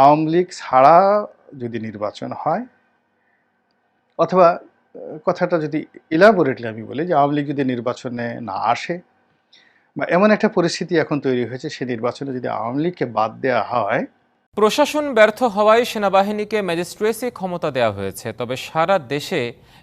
আওয়ামী লীগ ছাড়া যদি নির্বাচন হয় অথবা কথাটা যদি ইলাবোরেটলি আমি বলি যে আওয়ামী লীগ যদি নির্বাচনে না আসে বা এমন একটা পরিস্থিতি এখন তৈরি হয়েছে সে নির্বাচনে যদি আওয়ামী লীগকে বাদ দেওয়া হয়। প্রশাসন ব্যর্থ হওয়ায় সেনাবাহিনীকে ম্যাজিস্ট্রেসি ক্ষমতা দেওয়া হয়েছে তবে সারা দেশে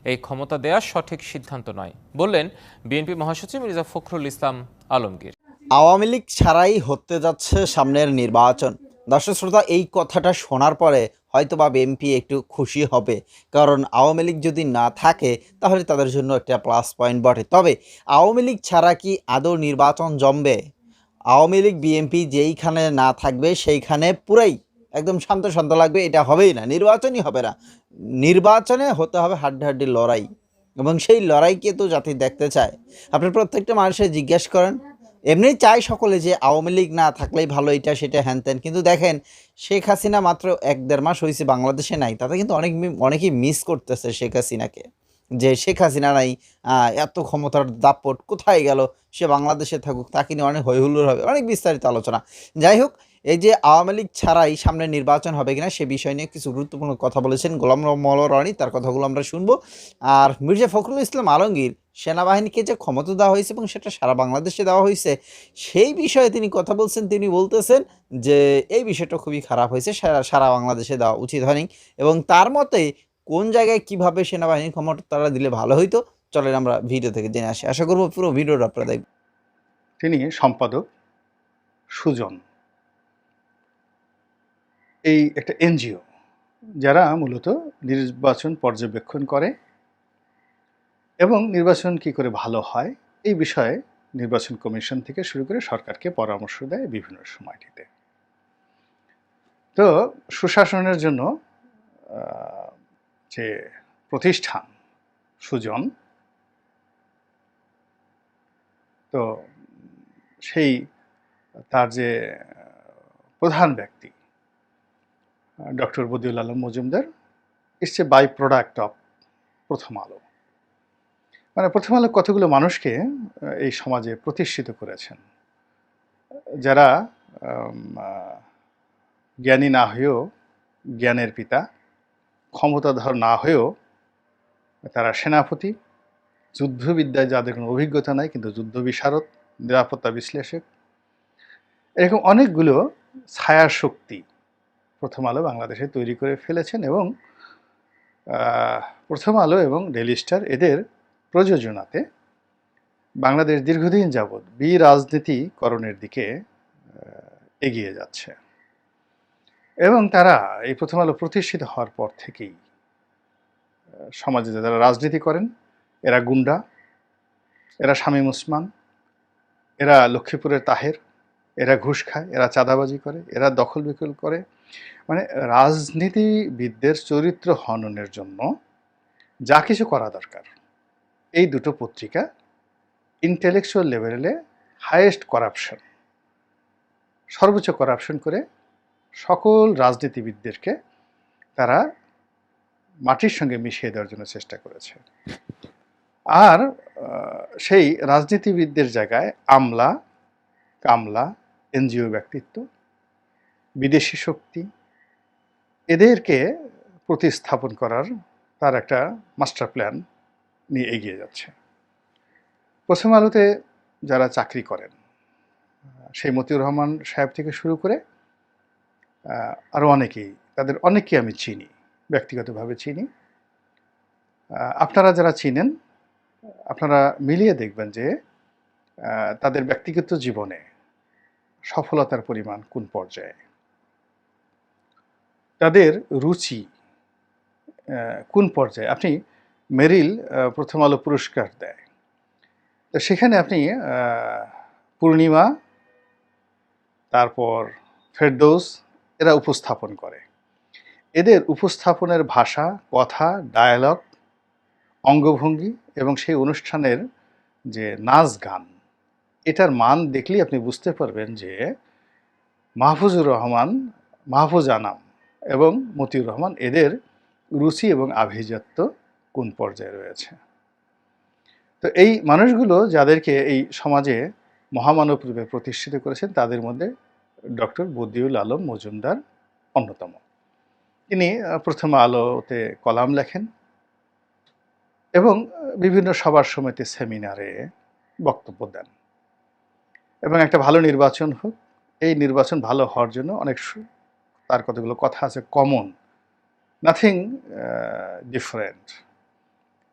এই ক্ষমতা দেওয়া সঠিক সিদ্ধান্ত নয় বললেন বিএনপি মহাসচিব মির্জা ফখরুল ইসলাম আলমগীর। আওয়ামী লীগ ছাড়াই হতে যাচ্ছে সামনের নির্বাচন। দর্শক শ্রোতা, এই কথাটা শোনার পরে হয়তো বা বিএনপি একটু খুশি হবে। কারণ আওয়ামী লীগ যদি না থাকে, তাহলে তাদের জন্য একটা প্লাস পয়েন্ট বটে। তবে আওয়ামী লীগ ছাড়া কি আদৌ নির্বাচন জমবে? আওয়ামী লীগ বিএনপি যেইখানে না থাকবে, সেইখানে পুরাই একদম শান্ত শান্ত লাগবে, এটা হবেই না। নির্বাচনই হবে না। নির্বাচনে হতে হবে হাড্ডাহাড্ডি লড়াই। এবং সেই লড়াইকে তো জাতি দেখতে চায়। আপনি প্রত্যেকটা মানুষের জিজ্ঞেস করেন এমনি চাই সকলে যে আওয়ামী লীগ না থাকলেই ভালো, এটা সেটা হ্যান ত্যান। কিন্তু দেখেন, শেখ হাসিনা মাত্র এক দেড় মাস হয়েছে বাংলাদেশে নাই, তাতে কিন্তু অনেক অনেকেই মিস করতেছে শেখ হাসিনাকে। যে শেখ হাসিনা নাই এত ক্ষমতার দাপট, কোথায় গেল? সে বাংলাদেশে থাকুক, তাকে নিয়ে অনেক হৈহুল্লোর হবে, অনেক বিস্তারিত আলোচনা। যাই হোক, এই যে আওয়ামী লীগ ছাড়াই সামনে নির্বাচন হবে কিনা, সে বিষয় নিয়ে কিছু গুরুত্বপূর্ণ কথা বলেছেন গোলাম মৌলা রানী, তার কথাগুলো আমরা শুনব। আর মির্জা ফখরুল ইসলাম আলমগীর সেনাবাহিনীকে যে ক্ষমতা দেওয়া হয়েছে এবং সেটা সারা বাংলাদেশে দেওয়া হয়েছে, সেই বিষয়ে তিনি কথা বলছেন। তিনি বলতেছেন যে, এই বিষয়টা খুবই খারাপ হয়েছে, সারা সারা বাংলাদেশে দেওয়া উচিত হয়নি এবং তার মতে কোন জায়গায় কীভাবে সেনাবাহিনীর ক্ষমতা তারা দিলে ভালো হইতো, চলেন আমরা ভিডিও থেকে জেনে আসি। আশা করব পুরো ভিডিওটা আপনারা দেখবেন। তিনি সম্পাদক সুজন। এই একটা এনজিও, যারা মূলত নির্বাচন পর্যবেক্ষণ করে এবং নির্বাচন কি করে ভালো হয়, এই বিষয়ে নির্বাচন কমিশন থেকে শুরু করে সরকারকে পরামর্শ দেয় বিভিন্ন সময়টিতে। তো সুশাসনের জন্য যে প্রতিষ্ঠান, সুজন, তো সেই, তার যে প্রধান ব্যক্তি doctor Badiul Alam Majumdar it's a by product of Prothom Alo. মানে প্রথম আলো কতগুলো মানুষকে এই সমাজে প্রতিষ্ঠিত করেছেন? যারা জ্ঞানী না হয়েও, জ্ঞানের পিতা, ক্ষমতাধর না হয়েও, তারা সেনাপতি, যুদ্ধবিদ্যায় যাদের কোনো অভিজ্ঞতা নাই, কিন্তু যুদ্ধ বিশারদ, নিরাপত্তা বিশ্লেষক, এরকম অনেকগুলো ছায়া শক্তি প্রথম আলো বাংলাদেশে তৈরি করে ফেলেছেন এবং প্রথম আলো এবং ডেলি স্টার এদের প্রযোজনাতে বাংলাদেশ দীর্ঘদিন যাবৎ বিরাজনীতিকরণের দিকে এগিয়ে যাচ্ছে। এবং তারা এই প্রথম আলো প্রতিষ্ঠিত হওয়ার পর থেকেই সমাজে যারা রাজনীতি করেন, এরা গুন্ডা, এরা শামীম উসমান এরা লক্ষ্মীপুরের তাহের, এরা ঘুষ খায়, এরা চাঁদাবাজি করে, এরা দখল বিকল করে। মানে রাজনীতিবিদদের চরিত্র হননের জন্য যা কিছু করা দরকার। এই দুটো পত্রিকা ইন্টেলেকচুয়াল লেভেলে হায়েস্ট করাপশন সর্বোচ্চ করাপশন করে সকল রাজনীতিবিদদেরকে তারা মাটির সঙ্গে মিশিয়ে দেওয়ার জন্য চেষ্টা করেছে। আর সেই রাজনীতিবিদদের জায়গায় আমলা, কামলা, এনজিও ব্যক্তিত্ব, বিদেশি শক্তি, এদেরকে প্রতিস্থাপন করার তার একটা মাস্টার প্ল্যান নিয়ে এগিয়ে যাচ্ছে। প্রথম আলোতে যারা চাকরি করেন, সেই মতিউর রহমান সাহেব থেকে শুরু করে আরও অনেকেই, তাদের অনেককে আমি চিনি, ব্যক্তিগতভাবে চিনি। আপনারা যারা চিনেন, আপনারা মিলিয়ে দেখবেন যে তাদের ব্যক্তিগত জীবনে সফলতার পরিমাণ কোন পর্যায়ে। তাদের রুচি কোন পর্যায়ে? আপনি মেরিল প্রথম আলো পুরস্কার দেয়। তো সেখানে আপনি পূর্ণিমা, তারপর ফেরদৌস, এরা উপস্থাপন করে। এদের উপস্থাপনের ভাষা, কথা ডায়ালগ অঙ্গভঙ্গি এবং সেই অনুষ্ঠানের যে নাচ গান, এটার মান দেখলেই আপনি বুঝতে পারবেন যে মাহফুজুর রহমান, মাহফুজ আনাম এবং মতিউর রহমান এদের রুচি এবং আভিজাত্য কোন পর্যায়ে রয়েছে? তো এই মানুষগুলো যাদেরকে এই সমাজে মহামানব রূপে প্রতিষ্ঠিত করেছেন, তাদের মধ্যে ডক্টর বদিউল আলম মজুমদার অন্যতম। তিনি প্রথম আলোতে কলাম লেখেন এবং বিভিন্ন সবার সমিতি সেমিনারে বক্তব্য দেন। এবং একটা ভালো নির্বাচন হোক, এই নির্বাচন ভালো হওয়ার জন্য অনেক তার কতগুলো কথা আছে কমন নাথিং ডিফারেন্ট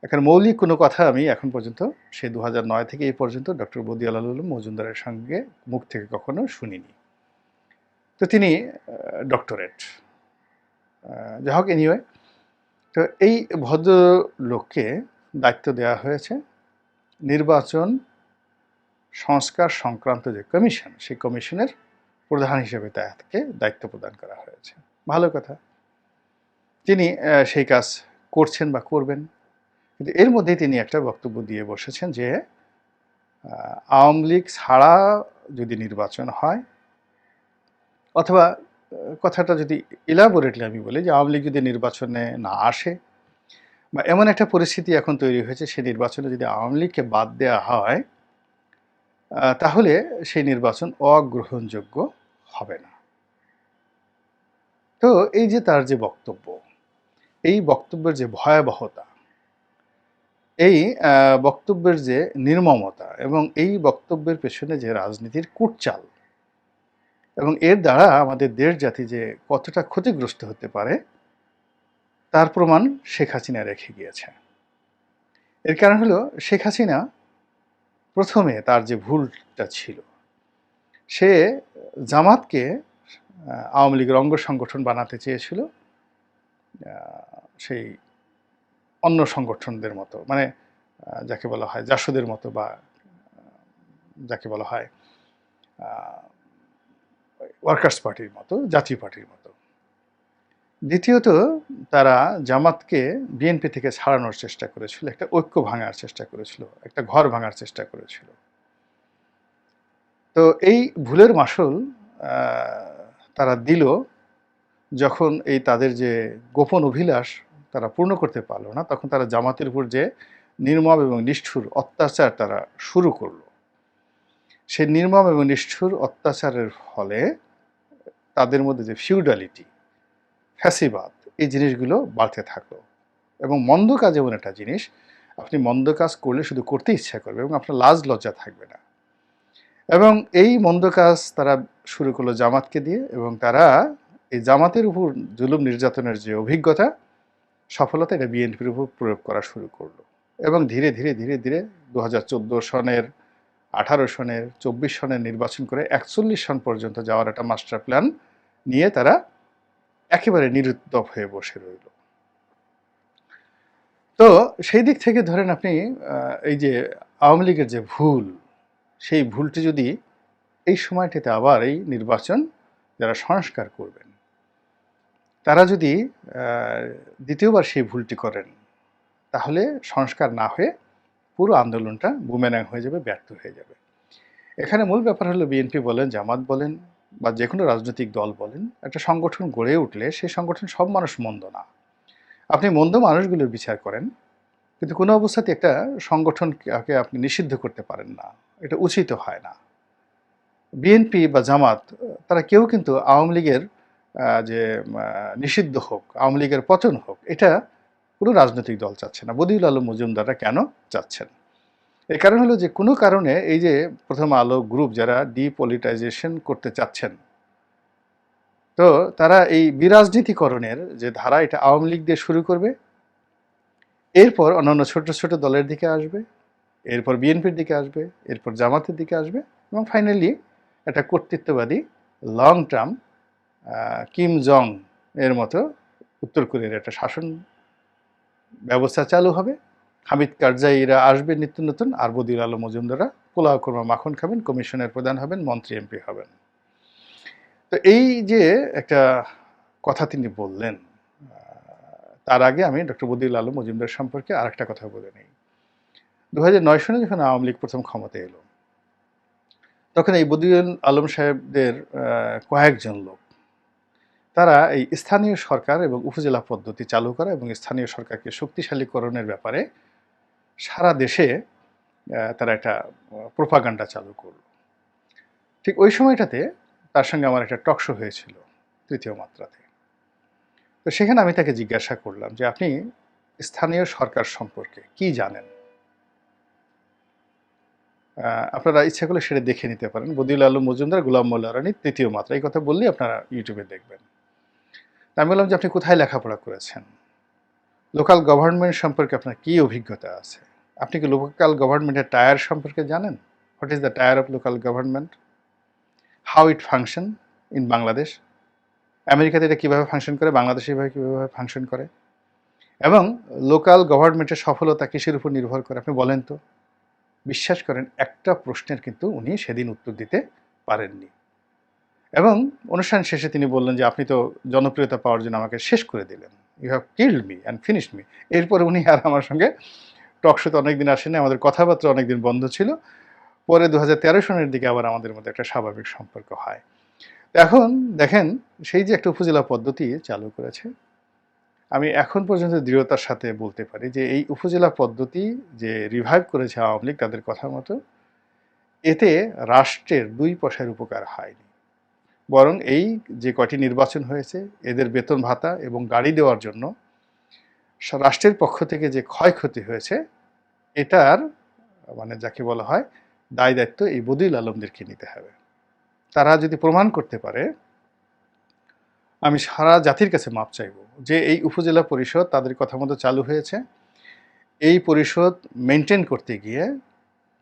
এখানে মৌলিক কোনো কথা আমি এখন পর্যন্ত সে দু নয় থেকে এই পর্যন্ত ডক্টর বদি আলাল মজুমদারের সঙ্গে মুখ থেকে কখনো শুনিনি। তো তিনি ডক্টরেট যাই হোক এনিওয়ে তো এই ভদ্রলোককে দায়িত্ব দেওয়া হয়েছে নির্বাচন সংস্কার সংক্রান্ত যে কমিশন, সেই কমিশনের প্রধান হিসেবে তাকে দায়িত্ব প্রদান করা হয়েছে। ভালো কথা। তিনি সেই কাজ করছেন বা করবেন। কিন্তু এর মধ্যে তিনি একটা বক্তব্য দিয়ে বসেছেন যে আওয়ামী লীগ ছাড়া যদি নির্বাচন হয়, অথবা কথাটা যদি ইলাবোরেটলি আমি বলি যে, আওয়ামী লীগ যদি নির্বাচনে না আসে, বা এমন একটা পরিস্থিতি এখন তৈরি হয়েছে, সেই নির্বাচনে যদি আওয়ামী লীগকে বাদ দেওয়া হয় তাহলে সেই নির্বাচন অগ্রহণযোগ্য হবে না। তো এই যে তার যে বক্তব্য, এই বক্তব্যের যে ভয়াবহতা এই বক্তব্যের যে নির্মমতা এবং এই বক্তব্যের পেছনে যে রাজনীতির কুটচাল এবং এর দ্বারা আমাদের দেশ জাতি যে কতটা ক্ষতিগ্রস্ত হতে পারে, তার প্রমাণ শেখ হাসিনা রেখে গিয়েছে। এর কারণ হলো শেখ হাসিনা প্রথমে তার যে ভুলটা ছিল, সে জামাতকে আওয়ামী লীগের অঙ্গ সংগঠন বানাতে চেয়েছিল সেই অন্য সংগঠনদের মতো মানে যাকে বলা হয় জাসদের মতো বা যাকে বলা হয় ওয়ার্কার্স পার্টির মতো জাতীয় পার্টির মতো। দ্বিতীয়ত, তারা জামাতকে বিএনপি থেকে ছাড়ানোর চেষ্টা করেছিল, একটা ঐক্য ভাঙার চেষ্টা করেছিল, একটা ঘর ভাঙার চেষ্টা করেছিল। তো এই ভুলের মাসুল তারা দিল যখন এই তাদের যে গোপন অভিলাষ তারা পূর্ণ করতে পারল না, তখন তারা জামাতের উপর যে নির্মম এবং নিষ্ঠুর অত্যাচার তারা শুরু করল। সেই নির্মম এবং নিষ্ঠুর অত্যাচারের ফলে তাদের মধ্যে যে ফিউডালিটি ফ্যাসিবাদ, এই জিনিসগুলো বাড়তে থাকল। এবং মন্দ কাজ এমন একটা জিনিস, আপনি মন্দ কাজ করলে শুধু করতে ইচ্ছা করবে এবং আপনার লাজ লজ্জা থাকবে না। এবং এই মন্দ কাজ তারা শুরু করল জামাতকে দিয়ে এবং তারা এই জামাতের উপর জুলুম নির্যাতনের যে অভিজ্ঞতা সফলতা এটা বিএনপির উপর প্রয়োগ করা শুরু করল। এবং ধীরে ধীরে ধীরে ধীরে দু হাজার চোদ্দ সনের, আঠারো সনের, চব্বিশ সনের নির্বাচন করে একচল্লিশ সন পর্যন্ত যাওয়ার একটা মাস্টার প্ল্যান নিয়ে তারা একেবারে নিরুদ্দপ হয়ে বসে রইল। তো সেই দিক থেকে ধরেন আপনি এই যে আওয়ামী লীগের যে ভুল, সেই ভুলটি যদি এই সময়টিতে আবার এই নির্বাচন যারা সংস্কার করবেন তারা যদি দ্বিতীয়বার সেই ভুলটি করেন, তাহলে সংস্কার না হয়ে পুরো আন্দোলনটা বুমেরাং হয়ে যাবে, ব্যর্থ হয়ে যাবে। এখানে মূল ব্যাপার হলো বিএনপি বলেন, জামাত বলেন, বা যে কোনো রাজনৈতিক দল বলেন, একটা সংগঠন গড়ে উঠলে সেই সংগঠন সব মানুষ মন্দ না। আপনি মন্দ মানুষগুলোর বিচার করেন, কিন্তু কোনো অবস্থাতে একটা সংগঠনকে আপনি নিষিদ্ধ করতে পারেন না, এটা উচিত হয় না। বিএনপি বা জামাত, তারা কেউ কিন্তু আওয়ামী লীগের যে নিষিদ্ধ হোক, আওয়ামী লীগের পতন হোক, এটা কোনো রাজনৈতিক দল চাচ্ছে না। বদিউল আলম মজুমদাররা কেন চাচ্ছেন? এর কারণ হলো যে, কোনো কারণে এই যে, প্রথম আলো গ্রুপ যারা ডিপলিটাইজেশন করতে চাচ্ছেন, তো তারা এই বিরাজনীতিকরণের যে ধারা, এটা আওয়ামী লীগ দিয়ে শুরু করবে, এরপর অন্যান্য ছোট ছোট দলের দিকে আসবে, এরপর বিএনপির দিকে আসবে, এরপর জামাতের দিকে আসবে এবং ফাইনালি একটা কর্তৃত্ববাদী লং টার্ম কিম জং এর মতো উত্তর কোরিয়ার একটা শাসন ব্যবস্থা চালু হবে। হামিদ কারজাইরা আসবে নিত্য নতুন, আর বদিউল আলম মজুমদাররা পোলাও কর্মা, মাখন খাবেন, কমিশনের প্রধান হবেন, মন্ত্রী এমপি হবেন। তো এই যে একটা কথা তিনি বললেন তার আগে আমি ডক্টর বদিউল আলম মজুমদার সম্পর্কে আরেকটা কথা বলে নিই। দু হাজার নয় সনে যখন আওয়ামী লীগ প্রথম ক্ষমতায় এলো, তখন এই বদিউল আলম সাহেবদের কয়েকজন লোক তারা এই স্থানীয় সরকার এবং উপজেলা পদ্ধতি চালু করা এবং স্থানীয় সরকারকে শক্তিশালীকরণের ব্যাপারে সারা দেশে তারা একটা প্রোপাগান্ডা চালু করল। ঠিক ওই সময়টাতে তার সঙ্গে আমার একটা টকশো হয়েছিল তৃতীয় মাত্রাতে। তো সেখানে আমি তাকে জিজ্ঞাসা করলাম যে, আপনি স্থানীয় সরকার সম্পর্কে কি জানেন? আপনারা ইচ্ছা করলে সেটা দেখে নিতে পারেন। বদিউল আলম মজুমদার, গুলাম মোল্লা রানী তৃতীয় মাত্রা। এই কথা বললেই আপনারা ইউটিউবে দেখবেন। আমি বললাম যে আপনি কোথায় লেখাপড়া করেছেন? লোকাল গভর্নমেন্ট সম্পর্কে আপনার কী অভিজ্ঞতা আছে? আপনি কি লোকাল গভর্নমেন্টের টায়ার সম্পর্কে জানেন? What is the tier of local government how it function in Bangladesh আমেরিকাতে এটা কীভাবে ফাংশন করে? বাংলাদেশে এভাবে কীভাবে ফাংশন করে? এবং লোকাল গভর্নমেন্টের সফলতা কিসের উপর নির্ভর করে? আপনি বলেন তো। বিশ্বাস করেন, একটা প্রশ্নের কিন্তু উনি সেদিন উত্তর দিতে পারেননি। এবং অনুষ্ঠান শেষে তিনি বললেন যে, আপনি তো জনপ্রিয়তা পাওয়ার জন্য আমাকে শেষ করে দিলেন। You have killed me and finish me এরপরে উনি আর আমার সঙ্গে টক শোতে অনেকদিন আসেনি আমাদের কথাবার্তা অনেকদিন বন্ধ ছিল। পরে দু হাজার তেরো সনের দিকে আবার আমাদের মধ্যে একটা স্বাভাবিক সম্পর্ক হয়। এখন দেখেন, সেই যে একটা উপজেলা পদ্ধতি চালু করেছে, আমি এখন পর্যন্ত দৃঢ়তার সাথে বলতে পারি যে, এই উপজেলা পদ্ধতি যে রিভাইভ করেছে আওয়ামী লীগ তাদের কথা মতো, এতে রাষ্ট্রের দুই পয়সার উপকার হয়নি। বরং এই যে কয়টি নির্বাচন হয়েছে, এদের বেতন ভাতা এবং গাড়ি দেওয়ার জন্য রাষ্ট্রের পক্ষ থেকে যে ক্ষয়ক্ষতি হয়েছে, এটার মানে যাকে বলা হয় দায় দায়িত্ব এই বদিউল আলমদেরকে নিতে হবে। তারা যদি প্রমাণ করতে পারে, আমি সারা জাতির কাছে মাপ চাইব যে এই উপজেলা পরিষদ তাদের কথা মতো চালু হয়েছে। এই পরিষদ মেনটেন করতে গিয়ে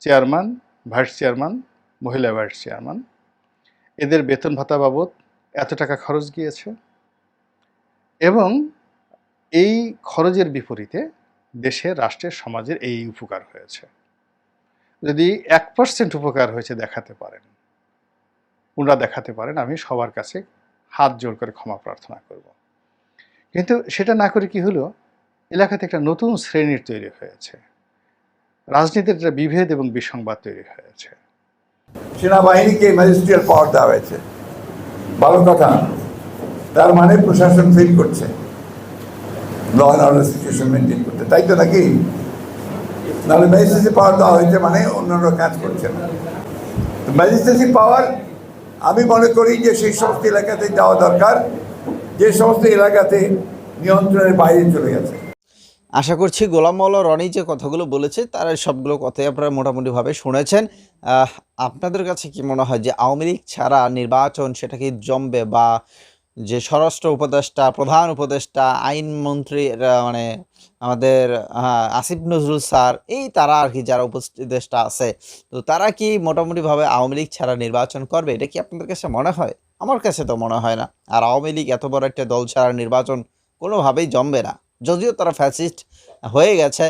চেয়ারম্যান ভাইস চেয়ারম্যান মহিলা ভাইস চেয়ারম্যান এদের বেতন ভাতা বাবদ এত টাকা খরচ গিয়েছে এবং এই খরচের বিপরীতে দেশের রাষ্ট্রের, সমাজের এই উপকার হয়েছে। যদি এক পার্সেন্ট উপকার হয়েছে দেখাতে পারেন, ওনারা দেখাতে পারেন, আমি সবার কাছে হাত জোর করে ক্ষমা প্রার্থনা করব। কিন্তু সেটা না করে কি হলো? এলাকাতে একটা নতুন শ্রেণির তৈরি হয়েছে। রাজনীতির একটা বিভেদ এবং বিসংবাদ তৈরি হয়েছে। সেনাবাহিনীকে ম্যাজিস্ট্রিয়াল পাওয়ার দেওয়া হয়েছে। ভালো কথা। তার মানে প্রশাসন ফিল করছে। Law and order situation maintain করতে। তাই তো নাকি? নাহলে ম্যাজিস্ট্রেসি পাওয়ার দেওয়া হয়েছে মানে অন্যান্য কাজ করছে না। ম্যাজিস্ট্রেসি পাওয়ার আমি মনে করি যে সেই সমস্ত এলাকাতে যাওয়া দরকার। যে সমস্ত এলাকাতে নিয়ন্ত্রণের বাইরে চলে গেছে। আশা করছি গোলাম মাওলা রনি যে কথাগুলো বলেছে তার সবগুলো কথাই আপনারা মোটামুটিভাবে শুনেছেন। আপনাদের কাছে কি মনে হয় যে আওয়ামী লীগ ছাড়া নির্বাচন সেটা কি জমবে বা যে স্বরাষ্ট্র উপদেষ্টা প্রধান উপদেষ্টা আইনমন্ত্রী মানে আমাদের আহ, আসিফ নজরুল স্যার এই তারা আর কি যারা উপদেষ্টা আছে তো তারা কি মোটামুটিভাবে আওয়ামী লীগ ছাড়া নির্বাচন করবে? এটা কি আপনাদের কাছে মনে হয়? আমার কাছে তো মনে হয় না। আর আওয়ামী লীগ এত বড় একটা দল ছাড়া নির্বাচন কোনোভাবেই জমবে না। যদিও তারা ফ্যাসিস্ট হয়ে গেছে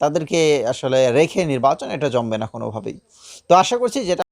তাদেরকে আসলে রেখে নির্বাচন, এটা জমবে না কোনোভাবেই। তো আশা করছি যেটা